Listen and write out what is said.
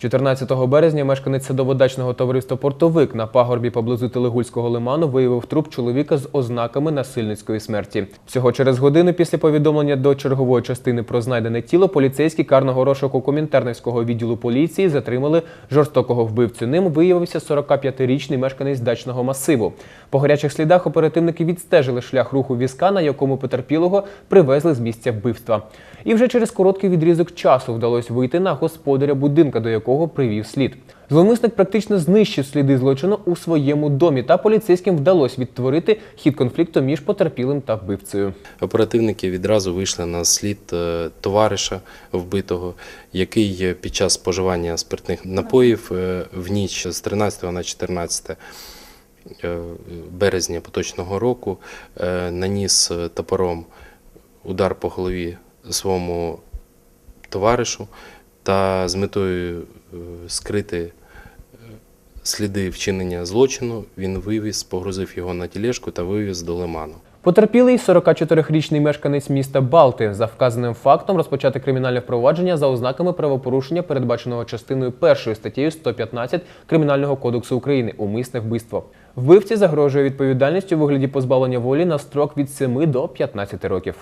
14 березня мешканець садоводачного товариства Портовик на пагорбі поблизу Телегульського лиману виявив труп чоловіка з ознаками насильницької смерті. Всього через годину після повідомлення до чергової частини про знайдене тіло поліцейські карного розшуку Комінтернівського відділу поліції затримали жорстокого вбивцю. Ним виявився 45-річний мешканець дачного масиву. По гарячих слідах оперативники відстежили шлях руху візка, на якому потерпілого привезли з місця вбивства. І вже через короткий відрізок часу вдалося вийти на господаря будинка, до якого привів слід. Зловмисник практично знищив сліди злочину у своєму домі, та поліцейським вдалося відтворити хід конфлікту між потерпілим та вбивцею. Оперативники відразу вийшли на слід е, товариша вбитого, який під час споживання спиртних напоїв е, в ніч з 13 на 14 е, березня поточного року наніс топором удар по голові своєму товаришу та з метою е, скрити е, сліди вчинення злочину він вивіз, погрузив його на тілешку та вивіз до лиману. Потерпілий 44-річний мешканець міста Балти за вказаним фактом розпочати кримінальне впровадження за ознаками правопорушення, передбаченого частиною 1 статтею 115 Кримінального кодексу України умисне вбивство. Вбивці загрожує відповідальністю у вигляді позбавлення волі на строк від 7 до 15 років.